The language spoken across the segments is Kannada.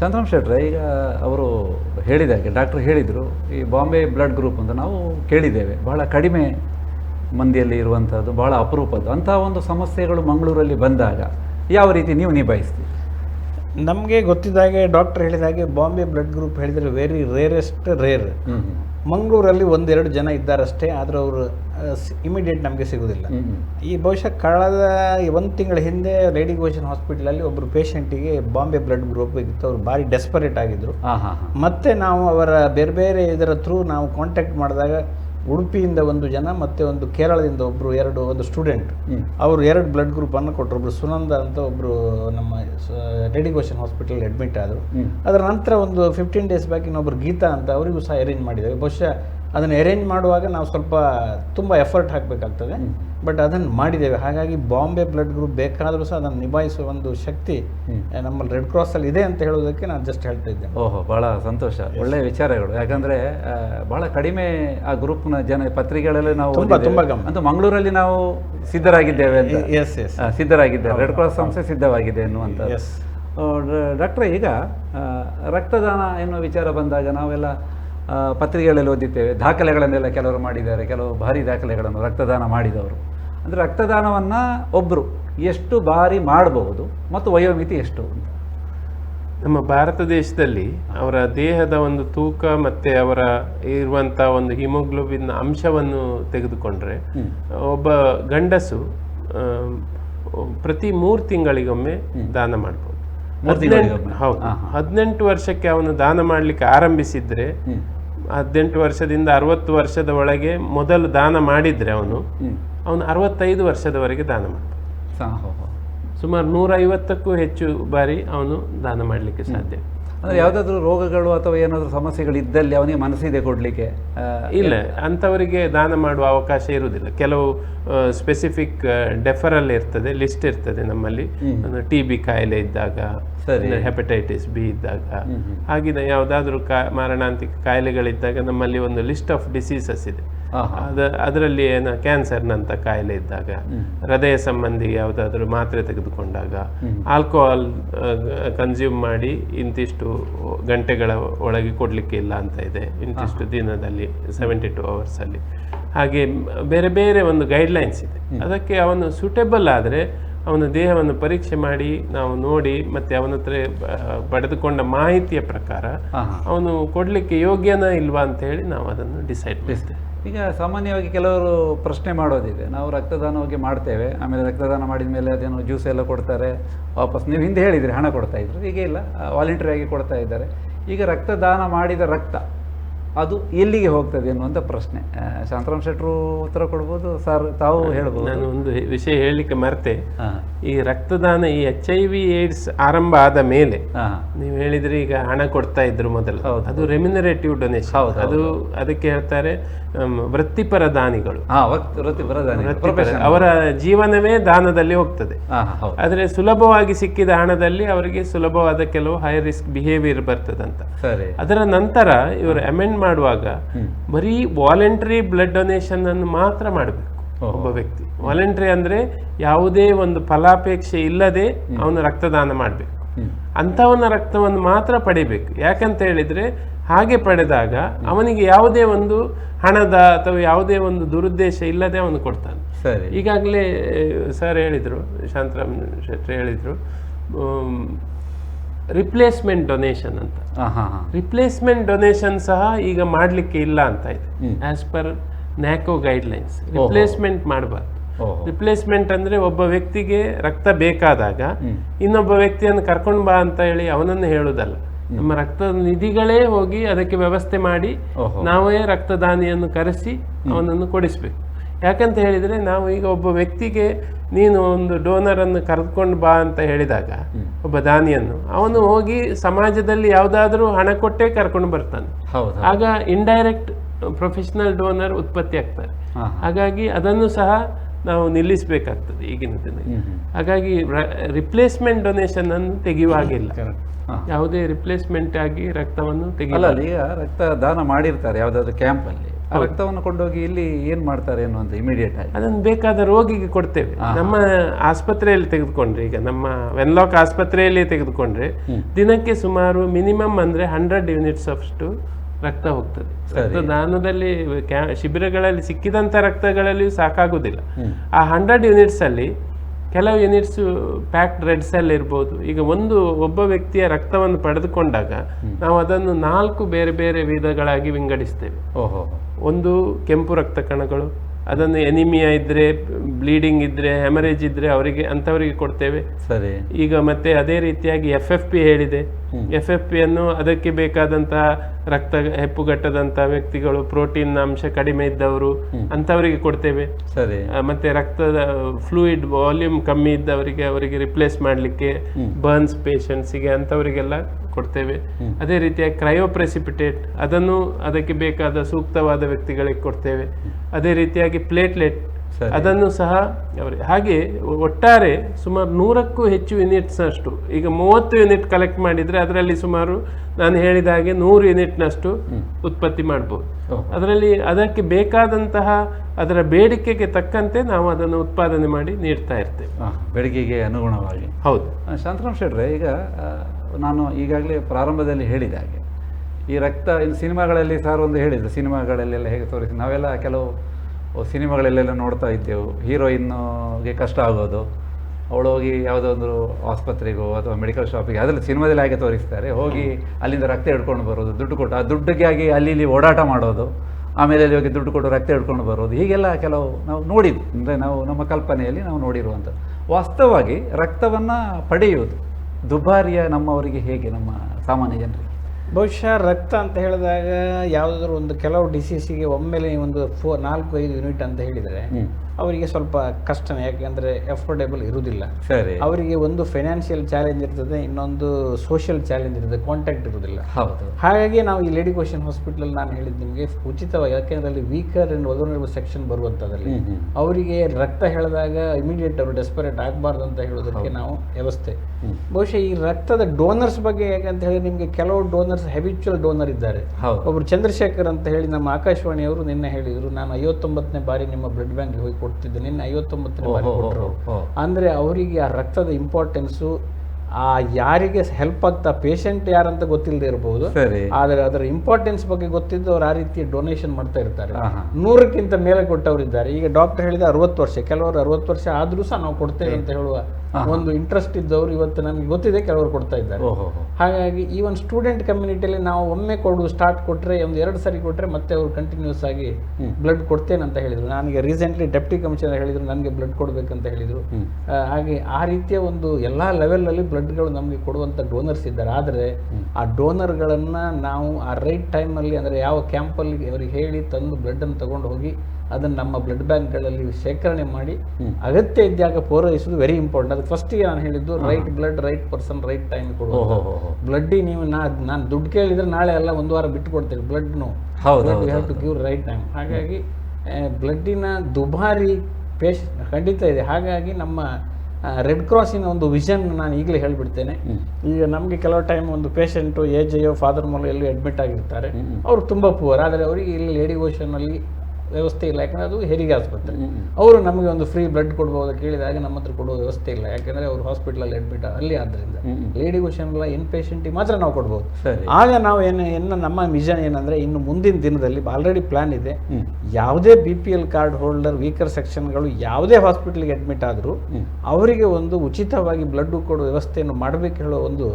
ಶಾಂತರಾಮ್ ಶೆಟ್ರೆ ಈಗ ಅವರು ಹೇಳಿದಾಗೆ ಡಾಕ್ಟರ್ ಹೇಳಿದರು ಈ ಬಾಂಬೆ ಬ್ಲಡ್ ಗ್ರೂಪ್ ಅಂತ ನಾವು ಕೇಳಿದ್ದೇವೆ. ಬಹಳ ಕಡಿಮೆ ಮಂದಿಯಲ್ಲಿ ಇರುವಂಥದ್ದು ಬಹಳ ಅಪರೂಪದ್ದು. ಅಂಥ ಒಂದು ಸಮಸ್ಯೆಗಳು ಮಂಗಳೂರಲ್ಲಿ ಬಂದಾಗ ಯಾವ ರೀತಿ ನೀವು ನಿಭಾಯಿಸ್ತೀವಿ ನಮಗೆ ಗೊತ್ತಿದ್ದಾಗೆ ಡಾಕ್ಟರ್ ಹೇಳಿದಾಗೆ ಬಾಂಬೆ ಬ್ಲಡ್ ಗ್ರೂಪ್ ಹೇಳಿದರೆ ವೆರಿ ರೇರೆಸ್ಟ್ ರೇರ್ ಮಂಗಳೂರಲ್ಲಿ ಒಂದೆರಡು ಜನ ಇದ್ದಾರಷ್ಟೇ ಆದರೆ ಅವರು ಇಮಿಡಿಯೇಟ್ ನಮಗೆ ಸಿಗೋದಿಲ್ಲ. ಈ ಬಹುಶಃ ಕಳೆದ ಒಂದು ತಿಂಗಳ ಹಿಂದೆ ಲೇಡಿ ಗೋಷನ್ ಹಾಸ್ಪಿಟಲಲ್ಲಿ ಒಬ್ಬರು ಪೇಷಂಟಿಗೆ ಬಾಂಬೆ ಬ್ಲಡ್ ಗ್ರೂಪ್ ಇತ್ತು. ಅವರು ಭಾರಿ ಡೆಸ್ಪರೇಟ್ ಆಗಿದ್ದರು ಮತ್ತೆ ನಾವು ಅವರ ಬೇರೆ ಬೇರೆ ಇದರ ಥ್ರೂ ನಾವು ಕಾಂಟ್ಯಾಕ್ಟ್ ಮಾಡಿದಾಗ ಉಡುಪಿಯಿಂದ ಒಂದು ಜನ ಮತ್ತೆ ಒಂದು ಕೇರಳದಿಂದ ಒಬ್ಬರು ಎರಡು ಒಂದು ಸ್ಟೂಡೆಂಟ್ ಅವರು ಎರಡು ಬ್ಲಡ್ ಗ್ರೂಪನ್ನು ಕೊಟ್ಟರು ಒಬ್ಬರು ಸುನಂದ ಅಂತ ಒಬ್ಬರು ನಮ್ಮ ಡೆಡಿಗೋಷನ್ ಹಾಸ್ಪಿಟಲ್ ಅಡ್ಮಿಟ್ ಆದರು. ಅದರ ನಂತರ ಒಂದು ಫಿಫ್ಟೀನ್ ಡೇಸ್ ಬ್ಯಾಕ್ ಇನ್ನೊಬ್ಬರು ಗೀತಾ ಅಂತ ಅವರಿಗೂ ಸಹ ಅರೇಂಜ್ ಮಾಡಿದ್ದಾರೆ. ಬಹುಶಃ ಅದನ್ನು ಅರೇಂಜ್ ಮಾಡುವಾಗ ನಾವು ಸ್ವಲ್ಪ ತುಂಬ ಎಫರ್ಟ್ ಹಾಕಬೇಕಾಗ್ತದೆ. ಬಟ್ ಅದನ್ನು ಮಾಡಿದ್ದೇವೆ. ಹಾಗಾಗಿ ಬಾಂಬೆ ಬ್ಲಡ್ ಗ್ರೂಪ್ ಬೇಕಾದರೂ ಸಹ ಅದನ್ನು ನಿಭಾಯಿಸುವ ಒಂದು ಶಕ್ತಿ ನಮ್ಮಲ್ಲಿ ರೆಡ್ ಕ್ರಾಸಲ್ಲಿ ಇದೆ ಅಂತ ಹೇಳೋದಕ್ಕೆ ನಾನು ಜಸ್ಟ್ ಹೇಳ್ತಾ ಇದ್ದೆ ಓಹೋ ಭಾಳ ಸಂತೋಷ. ಒಳ್ಳೆಯ ವಿಚಾರಗಳು. ಯಾಕಂದರೆ ಭಾಳ ಕಡಿಮೆ ಆ ಗ್ರೂಪ್ನ ಜನ ಪತ್ರಿಕೆಗಳಲ್ಲಿ ನಾವು ತುಂಬ-. ತುಂಬ ಗಮನ. ಅಂತ ಮಂಗಳೂರಲ್ಲಿ ನಾವು ಸಿದ್ಧರಾಗಿದ್ದೇವೆ ಅಂತ. ಎಸ್ ಎಸ್ ಸಿದ್ಧರಾಗಿದ್ದೇವೆ. ರೆಡ್ ಕ್ರಾಸ್ ಸಂಸ್ಥೆ ಸಿದ್ಧವಾಗಿದೆ ಎನ್ನುವಂಥ ಡಾಕ್ಟ್ರೆ ಈಗ ರಕ್ತದಾನ ಎನ್ನುವ ವಿಚಾರ ಬಂದಾಗ ನಾವೆಲ್ಲ ಪತ್ರಿಕೆಗಳಲ್ಲಿ ಓದಿದ್ದೇವೆ. ದಾಖಲೆಗಳನ್ನೆಲ್ಲ ಕೆಲವರು ಮಾಡಿದ್ದಾರೆ. ಕೆಲವು ಭಾರಿ ದಾಖಲೆಗಳನ್ನು ರಕ್ತದಾನ ಮಾಡಿದವರು. ಅಂದರೆ ರಕ್ತದಾನವನ್ನು ಒಬ್ಬರು ಎಷ್ಟು ಬಾರಿ ಮಾಡಬಹುದು ಮತ್ತು ವಯೋಮಿತಿ ಎಷ್ಟು ಅಂತ. ನಮ್ಮ ಭಾರತ ದೇಶದಲ್ಲಿ ಅವರ ದೇಹದ ಒಂದು ತೂಕ ಮತ್ತೆ ಅವರ ಇರುವಂಥ ಒಂದು ಹಿಮೋಗ್ಲೋಬಿನ್ ಅಂಶವನ್ನು ತೆಗೆದುಕೊಂಡ್ರೆ. ಒಬ್ಬ ಗಂಡಸು ಪ್ರತಿ ಮೂರು ತಿಂಗಳಿಗೊಮ್ಮೆ ದಾನ ಮಾಡ್ಬೋದು? ಹೌದು. ಹದಿನೆಂಟು ವರ್ಷಕ್ಕೆ ಅವನು ದಾನ ಮಾಡಲಿಕ್ಕೆ ಆರಂಭಿಸಿದ್ರೆ ಹದಿನೆಂಟು ವರ್ಷದಿಂದ ಅರವತ್ತು ವರ್ಷದ ಒಳಗೆ ಮೊದಲು ದಾನ ಮಾಡಿದ್ರೆ ಅವನು ಅವನು ಅರವತ್ತೈದು ವರ್ಷದವರೆಗೆ ದಾನ ಮಾಡ್ತಾನೆ. ಸುಮಾರು ನೂರ ಐವತ್ತಕ್ಕೂ ಸುಮಾರು ನೂರೈವತ್ತಕ್ಕೂ ಹೆಚ್ಚು ಬಾರಿ ಅವನು ದಾನ ಮಾಡಲಿಕ್ಕೆ ಸಾಧ್ಯ. ಅಂದರೆ ಯಾವುದಾದ್ರೂ ರೋಗಗಳು ಅಥವಾ ಏನಾದರೂ ಸಮಸ್ಯೆಗಳು ಇದ್ದಲ್ಲಿ ಅವನಿಗೆ ಮನಸ್ಸಿದೆ ಕೊಡ್ಲಿಕ್ಕೆ ಇಲ್ಲ ಅಂಥವರಿಗೆ ದಾನ ಮಾಡುವ ಅವಕಾಶ ಇರುವುದಿಲ್ಲ. ಕೆಲವು ಸ್ಪೆಸಿಫಿಕ್ ಡೆಫರಲ್ ಇರ್ತದೆ ಲಿಸ್ಟ್ ಇರ್ತದೆ ನಮ್ಮಲ್ಲಿ. ಟಿ ಬಿ ಕಾಯಿಲೆ ಇದ್ದಾಗ ಸರಿ. ಹೆಪಟೈಟಿಸ್ ಬಿ ಇದ್ದಾಗ. ಆಗಿನ ಯಾವುದಾದ್ರೂ ಕಾ ಮಾರಣಾಂತಿಕ ಕಾಯಿಲೆಗಳಿದ್ದಾಗ ನಮ್ಮಲ್ಲಿ ಒಂದು ಲಿಸ್ಟ್ ಆಫ್ ಡಿಸೀಸಸ್ ಇದೆ. ಅದ ಅದರಲ್ಲಿ ಏನು ಕ್ಯಾನ್ಸರ್ನಂಥ ಕಾಯಿಲೆ ಇದ್ದಾಗ ಹೃದಯ ಸಂಬಂಧಿ ಯಾವುದಾದ್ರೂ ಮಾತ್ರೆ ತೆಗೆದುಕೊಂಡಾಗ ಆಲ್ಕೋಹಾಲ್ ಕನ್ಸ್ಯೂಮ್ ಮಾಡಿ ಇಂತಿಷ್ಟು ಗಂಟೆಗಳ ಒಳಗೆ ಕೊಡಲಿಕ್ಕೆ ಇಲ್ಲ ಅಂತ ಇದೆ. ಇಂತಿಷ್ಟು ದಿನದಲ್ಲಿ ಸೆವೆಂಟಿ ಟು ಅವರ್ಸಲ್ಲಿ ಹಾಗೆ ಬೇರೆ ಬೇರೆ ಒಂದು ಗೈಡ್ಲೈನ್ಸ್ ಇದೆ. ಅದಕ್ಕೆ ಅವನು ಸೂಟೇಬಲ್ ಆದರೆ ಅವನ ದೇಹವನ್ನು ಪರೀಕ್ಷೆ ಮಾಡಿ ನಾವು ನೋಡಿ ಮತ್ತೆ ಅವನ ಹತ್ರ ಪಡೆದುಕೊಂಡ ಮಾಹಿತಿಯ ಪ್ರಕಾರ ಅವನು ಕೊಡಲಿಕ್ಕೆ ಯೋಗ್ಯನ ಇಲ್ವಾ ಅಂತ ಹೇಳಿ ನಾವು ಅದನ್ನು ಡಿಸೈಡ್ ಮಾಡ್ತೇವೆ. ಈಗ ಸಾಮಾನ್ಯವಾಗಿ ಕೆಲವರು ಪ್ರಶ್ನೆ ಮಾಡೋದಿದೆ. ನಾವು ರಕ್ತದಾನವಾಗಿ ಮಾಡ್ತೇವೆ ಆಮೇಲೆ ರಕ್ತದಾನ ಮಾಡಿದ ಮೇಲೆ ಅದೇನೋ ಜ್ಯೂಸ್ ಎಲ್ಲ ಕೊಡ್ತಾರೆ ವಾಪಸ್ ನೀವು ಹಿಂದೆ ಹೇಳಿದ್ರಿ ಹಣ ಕೊಡ್ತಾ ಇದ್ರು. ಈಗ ಇಲ್ಲ ವಾಲಂಟ್ರಿಯಾಗಿ ಕೊಡ್ತಾ ಇದ್ದಾರೆ. ಈಗ ರಕ್ತದಾನ ಮಾಡಿದ ರಕ್ತ ಅದು ಎಲ್ಲಿಗೆ ಹೋಗ್ತದೆ ಅನ್ನುವಂಥ ಪ್ರಶ್ನೆ. ಶಾಂತರಾಮ್ ಶೆಟ್ರು ಉತ್ತರ ಕೊಡ್ಬೋದು ಸರ್ ತಾವು ಹೇಳ್ಬೋದು. ನಾನು ಒಂದು ವಿಷಯ ಹೇಳಲಿಕ್ಕೆ ಮರ್ತೆ. ಈ ರಕ್ತದಾನ ಈ ಎಚ್ ಐ ವಿ ಏಡ್ಸ್ ಆರಂಭ ಆದ ಮೇಲೆ ನೀವು ಹೇಳಿದ್ರೆ ಈಗ ಹಣ ಕೊಡ್ತಾ ಇದ್ರು ಮೊದಲು. ಅದು ರೆಮ್ಯುನರೇಟಿವ್ ಡೊನೇಷನ್ ಹೌದು, ಅದು ಅದಕ್ಕೆ ಹೇಳ್ತಾರೆ ವೃತ್ತಿಪರ ದಾನಿಗಳು. ಅವರ ಜೀವನವೇ ದಾನದಲ್ಲಿ ಹೋಗ್ತದೆ. ಆದರೆ ಸುಲಭವಾಗಿ ಸಿಕ್ಕಿದ ಹಣದಲ್ಲಿ ಅವರಿಗೆ ಸುಲಭವಾದ ಕೆಲವು ಹೈ ರಿಸ್ಕ್ ಬಿಹೇವಿಯರ್ ಬರ್ತದಂತ. ಅದರ ನಂತರ ಇವರು ಅಮೆಂಡ್ ಮಾಡುವಾಗ. ಬರೀ ವಾಲಂಟ್ರಿ ಬ್ಲಡ್ ಡೊನೇಷನ್ ಅನ್ನು ಮಾತ್ರ ಮಾಡಬೇಕು ಒಬ್ಬ ವ್ಯಕ್ತಿ. ವಾಲಂಟ್ರಿ ಅಂದ್ರೆ ಯಾವುದೇ ಒಂದು ಫಲಾಪೇಕ್ಷೆ ಇಲ್ಲದೆ ಅವನು ರಕ್ತದಾನ ಮಾಡಬೇಕು. ಅಂತವನ ಅಂಥವನ ರಕ್ತವನ್ನು ಮಾತ್ರ ಪಡಿಬೇಕು. ಯಾಕಂತ ಹೇಳಿದ್ರೆ ಹಾಗೆ ಪಡೆದಾಗ ಅವನಿಗೆ ಯಾವುದೇ ಒಂದು ಹಣದ ಅಥವಾ ಯಾವುದೇ ಒಂದು ದುರುದ್ದೇಶ ಇಲ್ಲದೆ ಅವನು ಕೊಡ್ತಾನೆ. ಈಗಾಗಲೇ ಸರ್ ಹೇಳಿದ್ರು ಶಾಂತರಾಮ್ ಶೆಟ್ಟಿ ಹೇಳಿದರು ರಿಪ್ಲೇಸ್ಮೆಂಟ್ ಡೊನೇಷನ್ ಅಂತ. ರಿಪ್ಲೇಸ್ಮೆಂಟ್ ಡೊನೇಷನ್ ಸಹ ಈಗ ಮಾಡಲಿಕ್ಕೆ ಇಲ್ಲ ಅಂತ ಇದೆ. As per NACO guidelines replacement ಮಾಡಬಾರ್ದು. ರಿಪ್ಲೇಸ್ಮೆಂಟ್ ಅಂದ್ರೆ ಒಬ್ಬ ವ್ಯಕ್ತಿಗೆ ರಕ್ತ ಬೇಕಾದಾಗ ಇನ್ನೊಬ್ಬ ವ್ಯಕ್ತಿಯನ್ನು ಕರ್ಕೊಂಡು ಬಾ ಅಂತ ಹೇಳಿ ಅವನನ್ನು ಹೇಳುದಲ್ಲ ನಮ್ಮ ರಕ್ತದ ನಿಧಿಗಳೇ ಹೋಗಿ ಅದಕ್ಕೆ ವ್ಯವಸ್ಥೆ ಮಾಡಿ ನಾವೇ ರಕ್ತದಾನಿಯನ್ನು ಕರೆಸಿ ಅವನನ್ನು ಕೊಡಿಸ್ಬೇಕು. ಯಾಕಂತ ಹೇಳಿದ್ರೆ ನಾವು ಈಗ ಒಬ್ಬ ವ್ಯಕ್ತಿಗೆ ನೀನು ಒಂದು ಡೋನರನ್ನು ಕರೆದುಕೊಂಡು ಬಾ ಅಂತ ಹೇಳಿದಾಗ ಒಬ್ಬ ದಾನಿಯನ್ನು ಅವನು ಹೋಗಿ ಸಮಾಜದಲ್ಲಿ ಯಾವುದಾದ್ರೂ ಹಣ ಕೊಟ್ಟೇ ಕರ್ಕೊಂಡು ಬರ್ತಾನೆ. ಹೌದು ಆಗ ಇಂಡೈರೆಕ್ಟ್ ಪ್ರೊಫೆಷನಲ್ ಡೋನರ್ ಉತ್ಪತ್ತಿ ಆಗ್ತಾರೆ. ಹಾಗಾಗಿ ಅದನ್ನು ಸಹ ನಾವು ನಿಲ್ಲಿಸಬೇಕಾಗ್ತದೆ ಈಗಿನ ದಿನ. ಹಾಗಾಗಿ ರಿಪ್ಲೇಸ್ಮೆಂಟ್ ಡೊನೇಷನ್ ಅನ್ನು ತೆಗೆಯುವ ಹಾಗಿಲ್ಲ ಯಾವುದೇ ರಿಪ್ಲೇಸ್ಮೆಂಟ್ ಆಗಿ ರಕ್ತವನ್ನು ತೆಗೆಯಲ್ಲ ರಕ್ತ ದಾನ ಮಾಡಿರ್ತಾರೆ ಯಾವುದಾದ್ರೂ ಕ್ಯಾಂಪಲ್ಲಿ ಆ ರಕ್ತವನ್ನು ಕೊಂಡೋಗಿ ಇಲ್ಲಿ ಏನ್ ಮಾಡ್ತಾರೆ ಅನ್ನುವಂತ ಇಮಿಡಿಯೇಟ್ ಆಗಿ. ಅದನ್ನು ಬೇಕಾದ ರೋಗಿಗೆ ಕೊಡ್ತೇವೆ. ನಮ್ಮ ಆಸ್ಪತ್ರೆಯಲ್ಲಿ ತೆಗೆದುಕೊಂಡ್ರೆ ಈಗ ನಮ್ಮ ವೆನ್ಲಾಕ್ ಆಸ್ಪತ್ರೆಯಲ್ಲಿ ತೆಗೆದುಕೊಂಡ್ರೆ ದಿನಕ್ಕೆ ಸುಮಾರು ಮಿನಿಮಮ್ ಅಂದ್ರೆ ಹಂಡ್ರೆಡ್ ಯೂನಿಟ್ಸ್ ಅಷ್ಟು ರಕ್ತ ಹೋಗ್ತದೆ. ರಕ್ತದಾನದಲ್ಲಿ ಕ್ಯಾ- ಶಿಬಿರಗಳಲ್ಲಿ ಸಿಕ್ಕಿದಂತ ರಕ್ತಗಳಲ್ಲಿಯೂ ಸಾಕಾಗುವುದಿಲ್ಲ. ಆ ಹಂಡ್ರೆಡ್ ಯೂನಿಟ್ಸ್ ಅಲ್ಲಿ ಕೆಲವು ಯೂನಿಟ್ಸ್ ಪ್ಯಾಕ್ಡ್ ರೆಡ್ ಸೆಲ್ ಇರ್ಬೋದು. ಈಗ ಒಂದು ಒಬ್ಬ ವ್ಯಕ್ತಿಯ ರಕ್ತವನ್ನು ಪಡೆದುಕೊಂಡಾಗ ನಾವು ಅದನ್ನು ನಾಲ್ಕು ಬೇರೆ ಬೇರೆ ವಿಧಗಳಾಗಿ ವಿಂಗಡಿಸ್ತೇವೆ. ಓಹೋ. ಒಂದು ಕೆಂಪು ರಕ್ತ ಕಣಗಳು ಅದನ್ನು ಎನಿಮಿಯಾ ಇದ್ರೆ ಬ್ಲೀಡಿಂಗ್ ಇದ್ರೆ ಹೆಮರೇಜ್ ಇದ್ರೆ ಅವರಿಗೆ ಅಂಥವರಿಗೆ ಕೊಡ್ತೇವೆ. ಸರಿ. ಈಗ ಮತ್ತೆ ಅದೇ ರೀತಿಯಾಗಿ ಎಫ್ ಎಫ್ ಪಿ ಹೇಳಿದೆ. ಎಫ್ ಎಫ್ ಪಿಯನ್ನು ಅದಕ್ಕೆ ಬೇಕಾದಂತಹ ರಕ್ತ ಹೆಪ್ಪುಗಟ್ಟದಂತಹ ವ್ಯಕ್ತಿಗಳು ಪ್ರೋಟೀನ್ ಅಂಶ ಕಡಿಮೆ ಇದ್ದವರು ಅಂಥವರಿಗೆ ಕೊಡ್ತೇವೆ. ಸರಿ. ಮತ್ತೆ ರಕ್ತದ ಫ್ಲೂಯಿಡ್ ವಾಲ್ಯೂಮ್ ಕಮ್ಮಿ ಇದ್ದವರಿಗೆ ಅವರಿಗೆ ರಿಪ್ಲೇಸ್ ಮಾಡಲಿಕ್ಕೆ ಬರ್ನ್ಸ್ ಪೇಷಂಟ್ಸಿಗೆ ಅಂಥವರಿಗೆಲ್ಲ ಕೊಡ್ತೇವೆ. ಅದೇ ರೀತಿಯಾಗಿ ಕ್ರಯೋಪ್ರೆಸಿಪಿಟೇಟ್ ಅದನ್ನು ಅದಕ್ಕೆ ಬೇಕಾದ ಸೂಕ್ತವಾದ ವ್ಯಕ್ತಿಗಳಿಗೆ ಕೊಡ್ತೇವೆ. ಅದೇ ರೀತಿಯಾಗಿ ಪ್ಲೇಟ್ಲೆಟ್ ಅದನ್ನು ಸಹ ಅವರಿಗೆ ಹಾಗೆ ಒಟ್ಟಾರೆ ಸುಮಾರು ನೂರಕ್ಕೂ ಹೆಚ್ಚು ಯೂನಿಟ್ಸ್ ಅಷ್ಟು. ಈಗ ಮೂವತ್ತು ಯೂನಿಟ್ ಕಲೆಕ್ಟ್ ಮಾಡಿದ್ರೆ ಅದರಲ್ಲಿ ಸುಮಾರು ನಾನು ಹೇಳಿದ ಹಾಗೆ ನೂರು ಯೂನಿಟ್ನಷ್ಟು ಉತ್ಪತ್ತಿ ಮಾಡ್ಬೋದು. ಅದರಲ್ಲಿ ಅದಕ್ಕೆ ಬೇಕಾದಂತಹ ಅದರ ಬೇಡಿಕೆಗೆ ತಕ್ಕಂತೆ ನಾವು ಅದನ್ನು ಉತ್ಪಾದನೆ ಮಾಡಿ ನೀಡ್ತಾ ಇರ್ತೇವೆ. ಬೇಡಿಕೆಗೆ ಅನುಗುಣವಾಗಿ. ಹೌದು. ಶಾಂತರಾಮ್ ಶೆಟ್ರೆ ಈಗ ನಾನು ಈಗಾಗಲೇ ಪ್ರಾರಂಭದಲ್ಲಿ ಹೇಳಿದ ಹಾಗೆ. ಈ ರಕ್ತ ಇನ್ನು ಸಿನಿಮಾಗಳಲ್ಲಿ ಸರ್ ಒಂದು ಹೇಳಿದ್ರು, ಸಿನಿಮಾಗಳಲ್ಲೆಲ್ಲ ಹೇಗೆ ತೋರಿಸಿ, ನಾವೆಲ್ಲ ಕೆಲವು ಸಿನಿಮಾಗಳಲ್ಲೆಲ್ಲ ನೋಡ್ತಾ ಇದ್ದೆವು. ಹೀರೋಯಿನ್ಗೆ ಕಷ್ಟ ಆಗೋದು ಅವಳು ಹೋಗಿ ಯಾವುದೋ ಒಂದು ಆಸ್ಪತ್ರೆಗೋ ಅಥವಾ ಮೆಡಿಕಲ್ ಶಾಪಿಗೆ ಅದರಲ್ಲಿ ಸಿನಿಮಾದಲ್ಲಿ ಹಾಗೆ ತೋರಿಸ್ತಾರೆ. ಹೋಗಿ ಅಲ್ಲಿಂದ ರಕ್ತ ಹಿಡ್ಕೊಂಡು ಬರೋದು, ದುಡ್ಡು ಕೊಟ್ಟು, ಆ ದುಡ್ಡಿಗಾಗಿ ಅಲ್ಲಿ ಇಲ್ಲಿ ಓಡಾಟ ಮಾಡೋದು, ಆಮೇಲೆ ಅಲ್ಲಿ ಹೋಗಿ ದುಡ್ಡು ಕೊಟ್ಟು ರಕ್ತ ಹಿಡ್ಕೊಂಡು ಬರೋದು, ಹೀಗೆಲ್ಲ ಕೆಲವು ನಾವು ನೋಡಿದ್ವಿ. ಅಂದರೆ ನಾವು ನಮ್ಮ ಕಲ್ಪನೆಯಲ್ಲಿ ನಾವು ನೋಡಿರುವಂಥದ್ದು. ವಾಸ್ತವವಾಗಿ ರಕ್ತವನ್ನು ಪಡೆಯುವುದು ದುಬಾರಿಯ ನಮ್ಮವರಿಗೆ ಹೇಗೆ ನಮ್ಮ ಸಾಮಾನ್ಯ ಜನರಿಗೆ? ಬಹುಶಃ ರಕ್ತ ಅಂತ ಹೇಳಿದಾಗ ಯಾವುದಾದ್ರೂ ಒಂದು ಕೆಲವು ಡಿಸೀಸಿಗೆ ಒಮ್ಮೆಲೆ ಒಂದು ಫೋ ನಾಲ್ಕು ಐದು ಯೂನಿಟ್ ಅಂತ ಹೇಳಿದರೆ ಅವರಿಗೆ ಸ್ವಲ್ಪ ಕಷ್ಟನೇ ಯಾಕೆಂದರೆ ಅಫೋರ್ಡೆಬಲ್ ಇರುವುದಿಲ್ಲ. ಸರಿ. ಅವರಿಗೆ ಒಂದು ಫೈನಾನ್ಷಿಯಲ್ ಚಾಲೆಂಜ್ ಇರ್ತದೆ ಇನ್ನೊಂದು ಸೋಷಿಯಲ್ ಚಾಲೆಂಜ್ ಇರ್ತದೆ ಕಾಂಟ್ಯಾಕ್ಟ್ ಇರುವುದಿಲ್ಲ. ಹೌದು. ಹಾಗಾಗಿ ನಾವು ಈ ಲೇಡಿ ಕ್ವಶನ್ ಹಾಸ್ಪಿಟಲ್ ನಾನು ಹೇಳಿದ್ದು ನಿಮಗೆ ಉಚಿತವಾಗಿ ಯಾಕೆಂದ್ರೆ ಅಲ್ಲಿ weaker and vulnerable section hmm. ಅವರಿಗೆ ರಕ್ತ ಹೇಳಿದಾಗ ಇಮಿಡಿಯೇಟ್ ಅವರು ಡೆಸ್ಪರೇಟ್ ಆಗಬಾರ್ದು ಅಂತ ಹೇಳೋದಕ್ಕೆ ನಾವು ವ್ಯವಸ್ಥೆ. ಬಹುಶಃ ಈ ರಕ್ತದ ಡೋನರ್ಸ್ ಬಗ್ಗೆ ಯಾಕಂತ ಹೇಳಿ ನಿಮಗೆ ಕೆಲವು ಡೋನರ್ಸ್ ಹೆಬಿಚುವಲ್ ಡೋನರ್ ಇದ್ದಾರೆ. ಒಬ್ರು ಚಂದ್ರಶೇಖರ್ ಅಂತ ಹೇಳಿ ನಮ್ಮ ಆಕಾಶವಾಣಿಯವರು ನಿನ್ನೆ ಹೇಳಿದರು ನಾನು ಐವತ್ತೊಂಬತ್ತನೇ ಬಾರಿ ನಿಮ್ಮ ಬ್ಲಡ್ ಬ್ಯಾಂಕ್ಗೆ ಹೋಗಿ ಕೊಡ್ತಿದ್ದೆ ನಿನ್ನೆ ಐವತ್ತೊಂಬತ್ತನೇ ಬಾರಿ ಕೊಟ್ಟರು. ಅಂದರೆ ಅವರಿಗೆ ಆ ರಕ್ತದ ಇಂಪಾರ್ಟೆನ್ಸು ಆ ಯಾರಿಗೆ ಹೆಲ್ಪ್ ಆಗ್ತಾ ಪೇಷಂಟ್ ಯಾರಂತ ಗೊತ್ತಿಲ್ಲದೆ ಇರಬಹುದು ಆದರೆ ಅದರ ಇಂಪಾರ್ಟೆನ್ಸ್ ಬಗ್ಗೆ ಗೊತ್ತಿದ್ದು ಅವ್ರು ಆ ರೀತಿ ಡೊನೇಷನ್ ಮಾಡ್ತಾ ಇರ್ತಾರೆ. ನೂರಕ್ಕಿಂತ ಮೇಲೆ ಕೊಟ್ಟವರಿದ್ದಾರೆ. ಈಗ ಡಾಕ್ಟರ್ ಹೇಳಿದ ಅರವತ್ತು ವರ್ಷ ಕೆಲವರು ಅರವತ್ತು ವರ್ಷ ಆದ್ರೂ ಸಹ ನಾವು ಕೊಡ್ತೇವೆ ಅಂತ ಹೇಳುವ ಒಂದು ಇಂಟ್ರೆಸ್ಟ್ ಇದ್ದವರು ಇವತ್ತು ನಮ್ಗೆ ಗೊತ್ತಿದೆ ಕೆಲವರು ಕೊಡ್ತಾ ಇದ್ದಾರೆ. ಹಾಗಾಗಿ ಈ ಒಂದು ಸ್ಟೂಡೆಂಟ್ ಕಮ್ಯುನಿಟಿಯಲ್ಲಿ ನಾವು ಒಮ್ಮೆ ಕೊಡು ಸ್ಟಾರ್ಟ್ ಕೊಟ್ಟರೆ ಒಂದು ಎರಡು ಸಾರಿ ಕೊಟ್ಟರೆ ಮತ್ತೆ ಅವರು ಕಂಟಿನ್ಯೂಸ್ ಆಗಿ ಬ್ಲಡ್ ಕೊಡ್ತೇನೆ ಅಂತ ಹೇಳಿದರು. ನನಗೆ ರೀಸೆಂಟ್ಲಿ ಡೆಪ್ಟಿ ಕಮಿಷನರ್ ಹೇಳಿದರು ನನಗೆ ಬ್ಲಡ್ ಕೊಡಬೇಕಂತ ಹೇಳಿದರು. ಹಾಗೆ ಆ ರೀತಿಯ ಒಂದು ಎಲ್ಲ ಲೆವೆಲಲ್ಲಿ ಬ್ಲಡ್ಗಳು ನಮಗೆ ಕೊಡುವಂಥ ಡೋನರ್ಸ್ ಇದ್ದಾರೆ. ಆದರೆ ಆ ಡೋನರ್ಗಳನ್ನು ನಾವು ಆ ರೈಟ್ ಟೈಮಲ್ಲಿ ಅಂದರೆ ಯಾವ ಕ್ಯಾಂಪಲ್ಲಿ ಅವರಿಗೆ ಹೇಳಿ ತಂದು ಬ್ಲಡ್ಡನ್ನು ತಗೊಂಡು ಹೋಗಿ ಅದನ್ನು ನಮ್ಮ ಬ್ಲಡ್ ಬ್ಯಾಂಕ್ಗಳಲ್ಲಿ ಶೇಖರಣೆ ಮಾಡಿ ಅಗತ್ಯ ಇದ್ದಾಗ ಪೂರೈಸುವುದು ವೆರಿ ಇಂಪಾರ್ಟೆಂಟ್ ಅದು ಫಸ್ಟಿಗೆ ನಾನು ಹೇಳಿದ್ದು right blood right person right time ಕೊಡುವ ಬ್ಲಡ್ಡಿ ನೀವು ನಾ ನಾನು ದುಡ್ಡು ಕೇಳಿದ್ರೆ ನಾಳೆ ಎಲ್ಲ ಒಂದು ವಾರ ಬಿಟ್ಟು ಕೊಡ್ತೇನೆ ಬ್ಲಡ್ ಹೌದು, have to give right time ಹಾಗಾಗಿ ಬ್ಲಡ್ಡಿನ ದುಬಾರಿ ಪೇಶ್ ಖಂಡಿತ ಇದೆ. ಹಾಗಾಗಿ ನಮ್ಮ ರೆಡ್ ಕ್ರಾಸಿನ ಒಂದು ವಿಷನ್ ನಾನು ಈಗಲೇ ಹೇಳಿಬಿಡ್ತೇನೆ. ಈಗ ನಮಗೆ ಕೆಲವು ಟೈಮ್ ಒಂದು ಪೇಷಂಟು ಏಜ್ ಅಯ್ಯೋ ಫಾದರ್ ಮೊಲೆಯಲ್ಲಿ ಎಲ್ಲೂ ಅಡ್ಮಿಟ್ ಆಗಿರ್ತಾರೆ. ಅವರು ತುಂಬ ಪುವರ್ ಆದರೆ ಅವರಿಗೆ ಇಲ್ಲಿ ಲೇಡಿ ಓಷನಲ್ಲಿ ವ್ಯವಸ್ಥೆ ಇಲ್ಲ. ಯಾಕಂದರೆ ಅದು ಹೆರಿಗೆ ಆಸ್ಪತ್ರೆ. ಅವರು ನಮಗೆ ಒಂದು ಫ್ರೀ ಬ್ಲಡ್ ಕೊಡ್ಬೋದು ಕೇಳಿದಾಗ ನಮ್ಮ ಹತ್ರ ಕೊಡುವ ವ್ಯವಸ್ಥೆ ಇಲ್ಲ. ಯಾಕಂದರೆ ಅವರು ಹಾಸ್ಪಿಟ್ಲಲ್ಲಿ ಅಡ್ಮಿಟ್ ಅಲ್ಲಿ ಆದ್ದರಿಂದ ಲೇಡಿ ಎಲ್ಲ ಇನ್ ಪೇಷಂಟಿಗೆ ಮಾತ್ರ ನಾವು ಕೊಡ್ಬೋದು. ಆಗ ನಾವು ಏನು ಏನು ನಮ್ಮ ಮಿಷನ್ ಏನಂದರೆ ಇನ್ನು ಮುಂದಿನ ದಿನದಲ್ಲಿ ಆಲ್ರೆಡಿ ಪ್ಲಾನ್ ಇದೆ. ಯಾವುದೇ B P L card holder weaker ಸೆಕ್ಷನ್ಗಳು ಯಾವುದೇ ಹಾಸ್ಪಿಟ್ಲಿಗೆ ಅಡ್ಮಿಟ್ ಆದರೂ ಅವರಿಗೆ ಒಂದು ಉಚಿತವಾಗಿ ಬ್ಲಡ್ ಕೊಡುವ ವ್ಯವಸ್ಥೆಯನ್ನು ಮಾಡಬೇಕು ಹೇಳೋ ಒಂದು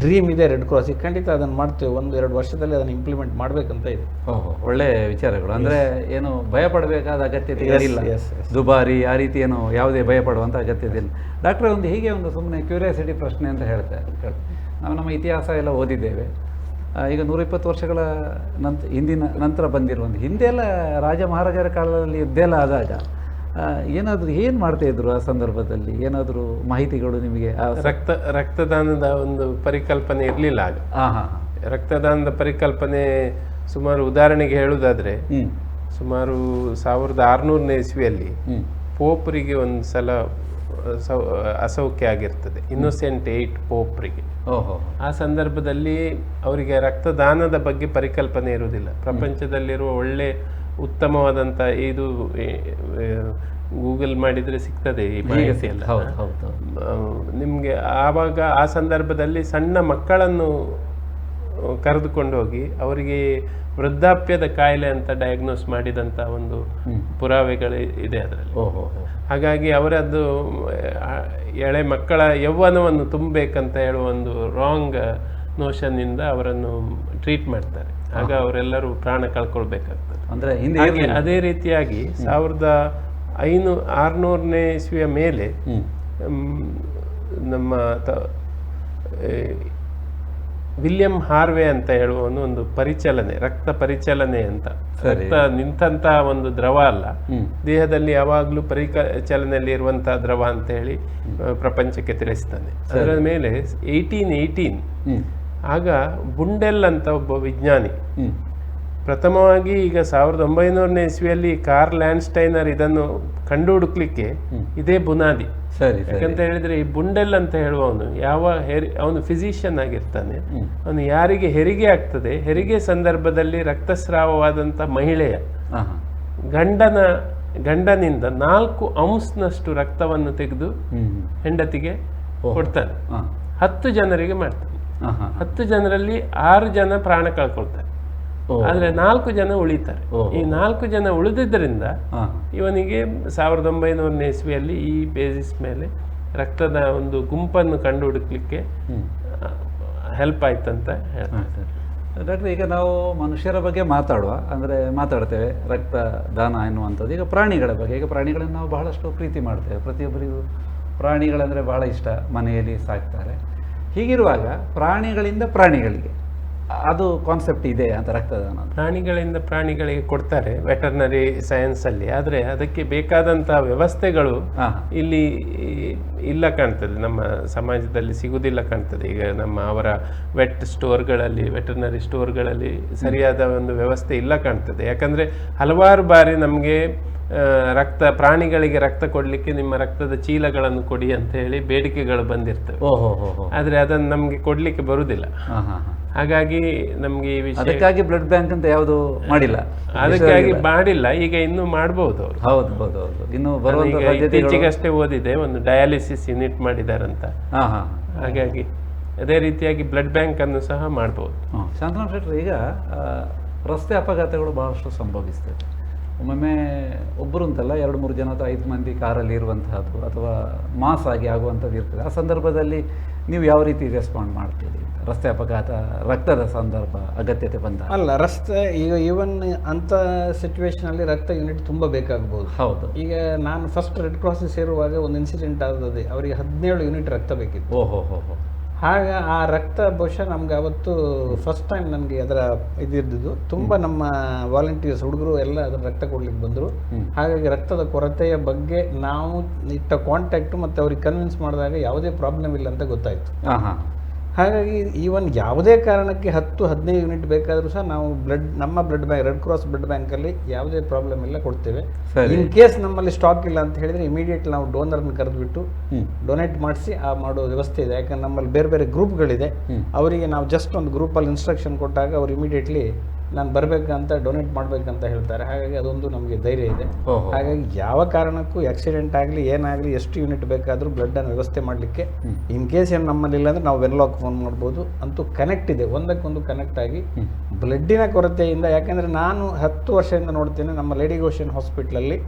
ಡ್ರೀಮ್ ಇದೆ ರೆಡ್ ಕ್ರಾಸ್ ಈಗ ಖಂಡಿತ ಅದನ್ನು ಮಾಡ್ತೇವೆ. ಒಂದು ಎರಡು ವರ್ಷದಲ್ಲಿ ಅದನ್ನು ಇಂಪ್ಲಿಮೆಂಟ್ ಮಾಡಬೇಕಂತ ಇದೆ. ಓಹೋ ಒಳ್ಳೆ ವಿಚಾರಗಳು. ಅಂದರೆ ಏನು ಭಯ ಪಡಬೇಕಾದ ಅಗತ್ಯತೆ ಇಲ್ಲ. ದುಬಾರಿ ಆ ರೀತಿ ಏನು ಯಾವುದೇ ಭಯ ಪಡುವಂಥ ಅಗತ್ಯತೆ ಇಲ್ಲ. ಡಾಕ್ಟರ್ ಒಂದು ಹೀಗೆ ಒಂದು ಸುಮ್ಮನೆ ಕ್ಯೂರಿಯಾಸಿಟಿ ಪ್ರಶ್ನೆ ಅಂತ ಹೇಳ್ತಾರೆ ನಾವು ನಮ್ಮ ಇತಿಹಾಸ ಎಲ್ಲ ಓದಿದ್ದೇವೆ. ಈಗ ನೂರಿಪ್ಪತ್ತು ವರ್ಷಗಳ ನಂತರ ಹಿಂದಿನ ನಂತರ ಬಂದಿರುವಂಥ ಹಿಂದೆಲ್ಲ ರಾಜ ಮಹಾರಾಜರ ಕಾಲದಲ್ಲಿ ಯುದ್ಧ ಎಲ್ಲ ಆದಾಗ ಏನಾದರೂ ಏನು ಮಾಡ್ತಾ ಇದ್ರು ಆ ಸಂದರ್ಭದಲ್ಲಿ? ಏನಾದರೂ ಮಾಹಿತಿಗಳು ನಿಮಗೆ ರಕ್ತ ರಕ್ತದಾನದ ಒಂದು ಪರಿಕಲ್ಪನೆ ಇರಲಿಲ್ಲ ಆಗ ರಕ್ತದಾನದ ಪರಿಕಲ್ಪನೆ ಸುಮಾರು ಉದಾಹರಣೆಗೆ ಹೇಳುವುದಾದರೆ ಸುಮಾರು ಸಾವಿರದ ಆರುನೂರನೇ ಇಸ್ವಿಯಲ್ಲಿ ಪೋಪ್ರಿಗೆ ಒಂದು ಸಲ ಸೌ ಅಸೌಖ್ಯ ಆಗಿರ್ತದೆ. ಇನ್ನೋಸೆಂಟ್ ಏಟ್ ಪೋಪ್ರಿಗೆ. ಓಹೋ ಆ ಸಂದರ್ಭದಲ್ಲಿ ಅವರಿಗೆ ರಕ್ತದಾನದ ಬಗ್ಗೆ ಪರಿಕಲ್ಪನೆ ಇರುವುದಿಲ್ಲ. ಪ್ರಪಂಚದಲ್ಲಿರುವ ಒಳ್ಳೆ ಉತ್ತಮವಾದಂಥ ಇದು ಗೂಗಲ್ ಮಾಡಿದರೆ ಸಿಗ್ತದೆ ಈ ಮಾಹಿತಿ ಎಲ್ಲ. ಹೌದು ಹೌದು ಹೌದು. ನಿಮಗೆ ಆವಾಗ ಆ ಸಂದರ್ಭದಲ್ಲಿ ಸಣ್ಣ ಮಕ್ಕಳನ್ನು ಕರೆದುಕೊಂಡು ಹೋಗಿ ಅವರಿಗೆ ವೃದ್ಧಾಪ್ಯದ ಕಾಯಿಲೆ ಅಂತ ಡಯಾಗ್ನೋಸ್ ಮಾಡಿದಂಥ ಒಂದು ಪುರಾವೆಗಳು ಇದೆ ಅದರಲ್ಲಿ. ಹಾಗಾಗಿ ಅವರದ್ದು ಎಳೆ ಮಕ್ಕಳ ಯೌವನವನ್ನು ತುಂಬಬೇಕಂತ ಹೇಳುವ ಒಂದು ರಾಂಗ್ ನೋಷನ್ನಿಂದ ಅವರನ್ನು ಟ್ರೀಟ್ ಮಾಡ್ತಾರೆ. ಆಗ ಅವರೆಲ್ಲರೂ ಪ್ರಾಣ ಕಳ್ಕೊಳ್ಬೇಕಾಗ್ತದೆ. ಅಂದ್ರೆ ಹಿಂದೆ ಅದೇ ರೀತಿಯಾಗಿ ಸಾವಿರದ ಐನೂ ಆರುನೂರನೇ ಇಸ್ವಿಯ ಮೇಲೆ ನಮ್ಮ ತ- ವಿಲಿಯಂ ಹಾರ್ವೆ ಅಂತ ಹೇಳುವ ಒಂದು ಪರಿಚಲನೆ ರಕ್ತ ಪರಿಚಲನೆ ಅಂತ. ರಕ್ತ ನಿಂತಹ ಒಂದು ದ್ರವ ಅಲ್ಲ. ದೇಹದಲ್ಲಿ ಯಾವಾಗಲೂ ಪರಿಕ ಚಲನೆಯಲ್ಲಿ ಇರುವಂತಹ ದ್ರವ ಅಂತ ಹೇಳಿ ಪ್ರಪಂಚಕ್ಕೆ ತಿಳಿಸ್ತಾನೆ. ಅದರ ಮೇಲೆ ಏಯ್ಟೀನ್ ಏಯ್ಟೀನ್ ಆಗ ಬುಂಡೆಲ್ ಅಂತ ಒಬ್ಬ ವಿಜ್ಞಾನಿ. ಪ್ರಥಮವಾಗಿ ಈಗ ಸಾವಿರದ ಒಂಬೈನೂರನೇ ಇಸ್ವಿಯಲ್ಲಿ ಕಾರ್ಲ್ ಲ್ಯಾಂಡ್ಸ್ಟೈನರ್ ಇದನ್ನು ಕಂಡು ಹುಡುಕ್ಲಿಕ್ಕೆ ಇದೇ ಬುನಾದಿ. ಸರಿ ಯಾಕಂತ ಹೇಳಿದ್ರೆ ಈ ಬುಂಡೆಲ್ ಅಂತ ಹೇಳುವವನು ಯಾವ ಹೆರಿ ಅವನು ಫಿಸಿಷಿಯನ್ ಆಗಿರ್ತಾನೆ. ಅವನು ಯಾರಿಗೆ ಹೆರಿಗೆ ಆಗ್ತದೆ ಹೆರಿಗೆ ಸಂದರ್ಭದಲ್ಲಿ ರಕ್ತಸ್ರಾವವಾದಂಥ ಮಹಿಳೆಯ ಗಂಡನ ಗಂಡನಿಂದ ನಾಲ್ಕು ಅಂಸ್ನಷ್ಟು ರಕ್ತವನ್ನು ತೆಗೆದು. ಹೆಂಡತಿಗೆ ಕೊಡ್ತಾನೆ. ಹತ್ತು ಜನರಿಗೆ ಮಾಡ್ತಾನೆ. ಹತ್ತು ಜನರಲ್ಲಿ ಆರು ಜನ ಪ್ರಾಣ ಕಳ್ಕೊಳ್ತಾರೆ. ಆದರೆ ನಾಲ್ಕು ಜನ ಉಳಿತಾರೆ. ಈ ನಾಲ್ಕು ಜನ ಉಳಿದಿದ್ದರಿಂದ ಇವನಿಗೆ ಸಾವಿರದ ಒಂಬೈನೂರನೇ ಇಸ್ವಿಯಲ್ಲಿ ಈ ಬೇಸಿಸ್ ಮೇಲೆ ರಕ್ತದ ಒಂದು ಗುಂಪನ್ನು ಕಂಡು ಹುಡುಕ್ಲಿಕ್ಕೆ ಹೆಲ್ಪ್ ಆಯ್ತಂತ ಹೇಳ್ತಾರೆ. ಡಾಕ್ಟರ್ ಈಗ ನಾವು ಮನುಷ್ಯರ ಬಗ್ಗೆ ಮಾತಾಡುವ ಅಂದರೆ ಮಾತಾಡ್ತೇವೆ ರಕ್ತ ದಾನ ಎನ್ನುವಂಥದ್ದು. ಈಗ ಪ್ರಾಣಿಗಳ ಬಗ್ಗೆ ಈಗ ಪ್ರಾಣಿಗಳನ್ನು ನಾವು ಬಹಳಷ್ಟು ಪ್ರೀತಿ ಮಾಡ್ತೇವೆ. ಪ್ರತಿಯೊಬ್ಬರಿಗೂ ಪ್ರಾಣಿಗಳಂದರೆ ಬಹಳ ಇಷ್ಟ ಮನೆಯಲ್ಲಿ ಸಾಕ್ತಾರೆ. ಹೀಗಿರುವಾಗ ಪ್ರಾಣಿಗಳಿಂದ ಪ್ರಾಣಿಗಳಿಗೆ ಅದು ಕಾನ್ಸೆಪ್ಟ್ ಇದೆ ಅಂತ ರಕ್ತದಾನ ಪ್ರಾಣಿಗಳಿಂದ ಪ್ರಾಣಿಗಳಿಗೆ ಕೊಡ್ತಾರೆ ವೆಟರ್ನರಿ ಸೈನ್ಸ್ ಅಲ್ಲಿ. ಆದರೆ ಅದಕ್ಕೆ ಬೇಕಾದಂತಹ ವ್ಯವಸ್ಥೆಗಳು ಇಲ್ಲಿ ಇಲ್ಲ ಕಾಣ್ತದೆ. ನಮ್ಮ ಸಮಾಜದಲ್ಲಿ ಸಿಗುವುದಿಲ್ಲ ಕಾಣ್ತದೆ. ಈಗ ನಮ್ಮ ಅವರ ವೆಟ್ ಸ್ಟೋರ್ಗಳಲ್ಲಿ ವೆಟರ್ನರಿ ಸ್ಟೋರ್ಗಳಲ್ಲಿ ಸರಿಯಾದ ಒಂದು ವ್ಯವಸ್ಥೆ ಇಲ್ಲ ಕಾಣ್ತದೆ. ಯಾಕಂದ್ರೆ ಹಲವಾರು ಬಾರಿ ನಮಗೆ ರಕ್ತ ಪ್ರಾಣಿಗಳಿಗೆ ರಕ್ತ ಕೊಡಲಿಕ್ಕೆ ನಿಮ್ಮ ರಕ್ತದ ಚೀಲಗಳನ್ನು ಕೊಡಿ ಅಂತ ಹೇಳಿ ಬೇಡಿಕೆಗಳು ಬಂದಿರ್ತವೆ. ಆದರೆ ಅದನ್ನು ನಮಗೆ ಕೊಡ್ಲಿಕ್ಕೆ ಬರುವುದಿಲ್ಲ ಹಾಗಾಗಿ ನಮಗೆ ಈ ವಿಷಯ ಅದಕ್ಕಾಗಿ ಬ್ಲಡ್ ಬ್ಯಾಂಕ್ ಅಂತ ಯಾವುದು ಮಾಡಿಲ್ಲ. ಅದಕ್ಕಾಗಿ ಮಾಡಿಲ್ಲ. ಈಗ ಇನ್ನೂ ಮಾಡಬಹುದು ಅವರು. ಹೌದು ಹೌದು ಹೌದು. ಇನ್ನು ಇತ್ತೀಚೆಗಷ್ಟೇ ಓದಿದೆ. ಒಂದು ಡಯಾಲಿಸಿಸ್ ಯೂನಿಟ್ ಮಾಡಿದಾರಂತ ಹಾಗಾಗಿ ಅದೇ ರೀತಿಯಾಗಿ ಬ್ಲಡ್ ಬ್ಯಾಂಕ್ ಅನ್ನು ಸಹ ಮಾಡಬಹುದು ಶಾಂತರಾಮ್ ಶೆಟ್ಟರ್ ಈಗ ರಸ್ತೆ ಅಪಘಾತಗಳು ಬಹಳಷ್ಟು ಸಂಭವಿಸ್ತದೆ. ಒಮ್ಮೊಮ್ಮೆ ಒಬ್ಬರು ಅಂತಲ್ಲ ಎರಡು ಮೂರು ಜನ ಅಥವಾ ಐದು ಮಂದಿ ಕಾರಲ್ಲಿ ಇರುವಂತಹದ್ದು ಅಥವಾ ಮಾಸ್ ಆಗಿ ಆಗುವಂಥದ್ದು ಇರ್ತದೆ. ಆ ಸಂದರ್ಭದಲ್ಲಿ ನೀವು ಯಾವ ರೀತಿ ರೆಸ್ಪಾಂಡ್ ಮಾಡ್ತೀರಿ? ರಸ್ತೆ ಅಪಘಾತ ರಕ್ತದ ಸಂದರ್ಭ ಅಗತ್ಯತೆ ಬಂದ ಅಲ್ಲ ರಸ್ತೆ ಈಗ ಈವನ್ ಅಂಥ ಸಿಚುವೇಶನಲ್ಲಿ ರಕ್ತ ಯೂನಿಟ್ ತುಂಬ ಬೇಕಾಗ್ಬೋದು. ಹೌದು. ಈಗ ನಾನು ಫಸ್ಟ್ ರೆಡ್ ಕ್ರಾಸ್ ಸೇರುವಾಗ ಒಂದು ಇನ್ಸಿಡೆಂಟ್ ಆದದೆ ಅವರಿಗೆ ಹದಿನೇಳು ಯೂನಿಟ್ ರಕ್ತ ಬೇಕಿತ್ತು. ಓಹೋ ಹೋ ಹೋ ಆಗ ಆ ರಕ್ತ ಬಹುಶಃ ನಮ್ಗೆ ಅವತ್ತು ಫಸ್ಟ್ ಟೈಮ್ ನನಗೆ ಅದರ ಇದಿದ್ದು ತುಂಬ ನಮ್ಮ ವಾಲಂಟಿಯರ್ಸ್ ಹುಡುಗರು ಎಲ್ಲ ಅದರ ರಕ್ತ ಕೊಡ್ಲಿಕ್ಕೆ ಬಂದರು. ಹಾಗಾಗಿ ರಕ್ತದ ಕೊರತೆಯ ಬಗ್ಗೆ ನಾವು ಇಟ್ಟ ಕಾಂಟ್ಯಾಕ್ಟು ಮತ್ತು ಅವ್ರಿಗೆ ಕನ್ವಿನ್ಸ್ ಮಾಡಿದಾಗ ಯಾವುದೇ ಪ್ರಾಬ್ಲಮ್ ಇಲ್ಲ ಅಂತ ಗೊತ್ತಾಯಿತು. ಹಾಗಾಗಿ ಈವನ್ ಯಾವುದೇ ಕಾರಣಕ್ಕೆ ಹತ್ತು ಹದಿನೈದು ಯೂನಿಟ್ ಬೇಕಾದರೂ ಸಹ ನಾವು ಬ್ಲಡ್ ನಮ್ಮ blood bank red cross blood ಬ್ಯಾಂಕಲ್ಲಿ ಯಾವುದೇ ಪ್ರಾಬ್ಲಮ್ ಇಲ್ಲ ಕೊಡ್ತೇವೆ. ಇನ್ ಕೇಸ್ ನಮ್ಮಲ್ಲಿ ಸ್ಟಾಕ್ ಇಲ್ಲ ಅಂತ ಹೇಳಿದ್ರೆ ಇಮಿಡಿಯೇಟ್ ನಾವು ಡೋನರ್ನ ಕರೆದುಬಿಟ್ಟು. ಡೊನೇಟ್ ಮಾಡಿಸಿ ಆ ಮಾಡೋ ವ್ಯವಸ್ಥೆ ಇದೆ. ಯಾಕಂದ್ರೆ ನಮ್ಮಲ್ಲಿ ಬೇರೆ ಬೇರೆ ಗ್ರೂಪ್ಗಳಿದೆ ಅವರಿಗೆ ನಾವು ಜಸ್ಟ್ ಒಂದು ಗ್ರೂಪಲ್ಲಿ ಇನ್ಸ್ಟ್ರಕ್ಷನ್ ಕೊಟ್ಟಾಗ ಅವ್ರು ಇಮಿಡಿಯೇಟ್ಲಿ ನಾನು ಬರಬೇಕಂತ ಡೊನೇಟ್ ಮಾಡಬೇಕಂತ ಹೇಳ್ತಾರೆ. ಹಾಗಾಗಿ ಅದೊಂದು ನಮಗೆ ಧೈರ್ಯ ಇದೆ. ಹಾಗಾಗಿ ಯಾವ ಕಾರಣಕ್ಕೂ ಆಕ್ಸಿಡೆಂಟ್ ಆಗಲಿ ಏನಾಗಲಿ ಎಷ್ಟು ಯೂನಿಟ್ ಬೇಕಾದರೂ ಬ್ಲಡ್ಡನ್ನು ವ್ಯವಸ್ಥೆ ಮಾಡಲಿಕ್ಕೆ ಇನ್ ಕೇಸ್ ಏನು ನಮ್ಮಲ್ಲಿ ಇಲ್ಲ ಅಂದರೆ ನಾವು ವೆನ್ಲಾಕ್ ಫೋನ್ ಮಾಡ್ಬೋದು ಅಂತೂ ಕನೆಕ್ಟ್ ಇದೆ. ಒಂದಕ್ಕೊಂದು ಕನೆಕ್ಟ್ ಆಗಿ ಬ್ಲಡ್ಡಿನ ಕೊರತೆಯಿಂದ ಯಾಕೆಂದರೆ ನಾನು ಹತ್ತು ವರ್ಷದಿಂದ ನೋಡ್ತೇನೆ ನಮ್ಮ ಲೇಡಿ ಗೋಷನ್ ಹಾಸ್ಪಿಟ್ಲಲ್ಲಿ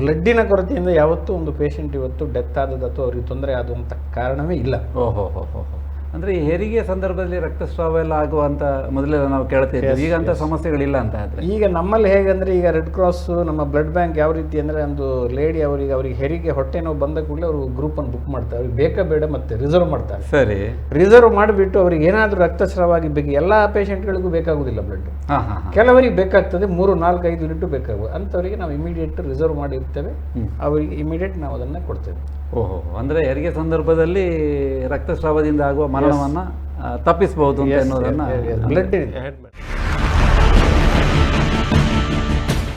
ಬ್ಲಡ್ಡಿನ ಕೊರತೆಯಿಂದ ಯಾವತ್ತೂ ಒಂದು ಪೇಷಂಟ್ ಇವತ್ತು ಡೆತ್ ಆದದ್ದು ಅಥವಾ ಅವ್ರಿಗೆ ತೊಂದರೆ ಆದಂಥ ಕಾರಣವೇ ಇಲ್ಲ. ಓಹೋ ಹೋ ಹೋ ಹೋ. ಅಂದ್ರೆ ಈ ಹೆರಿಗೆ ಸಂದರ್ಭದಲ್ಲಿ ರಕ್ತಸ್ರಾವ ಎಲ್ಲ ಆಗುವಂತ ಮೊದಲೆಲ್ಲ ನಾವು ಕೇಳ್ತಾ ಇದ್ವಿ. ಈಗ ಅಂತ ಸಮಸ್ಯೆಗಳಿಲ್ಲ ಅಂತ ಆದ್ರೆ. ಈಗ ನಮ್ಮಲ್ಲಿ ಹೇಗಂದ್ರೆ ಈಗ ರೆಡ್ ಕ್ರಾಸ್ ನಮ್ಮ ಬ್ಲಡ್ ಬ್ಯಾಂಕ್ ಯಾವ ರೀತಿ ಅಂದರೆ ಒಂದು ಲೇಡಿ ಅವರಿಗೆ ಅವರಿಗೆ ಹೆರಿಗೆ ಹೊಟ್ಟೆ ನೋವು ಬಂದ ಕೂಡಲೇ ಅವರು ಗ್ರೂಪನ್ನು ಬುಕ್ ಮಾಡ್ತಾರೆ. ಅವ್ರಿಗೆ ಬೇಕಾ ಬೇಡ ಮತ್ತೆ ರಿಸರ್ವ್ ಮಾಡ್ತಾರೆ. ಸರಿ. ರಿಸರ್ವ್ ಮಾಡಿಬಿಟ್ಟು ಅವ್ರಿಗೆ ಏನಾದರೂ ರಕ್ತಸ್ರಾವ ಆಗಿ ಬೇಕು ಎಲ್ಲ ಪೇಷಂಟ್ಗಳಿಗೂ ಬೇಕಾಗುದಿಲ್ಲ ಬ್ಲಡ್ ಹಾ ಹಾ ಹಾ. ಕೆಲವರಿಗೆ ಬೇಕಾಗ್ತದೆ ಮೂರು ನಾಲ್ಕು ಐದು ಯೂನಿಟ್ ಬೇಕಾಗುವ ಅಂಥವರಿಗೆ ನಾವು ಇಮಿಡಿಯೇಟ್ ರಿಸರ್ವ್ ಮಾಡಿರ್ತೇವೆ. ಅವರಿಗೆ ಇಮಿಡಿಯೇಟ್ ನಾವು ಅದನ್ನ ಕೊಡ್ತೇವೆ. ಓಹೋ ಅಂದ್ರೆ ಹೆರಿಗೆ ಸಂದರ್ಭದಲ್ಲಿ ರಕ್ತಸ್ರಾವದಿಂದ ಆಗುವ ಮರಣವನ್ನ ತಪ್ಪಿಸಬಹುದು ಅಂತ ಅನ್ನೋದನ್ನ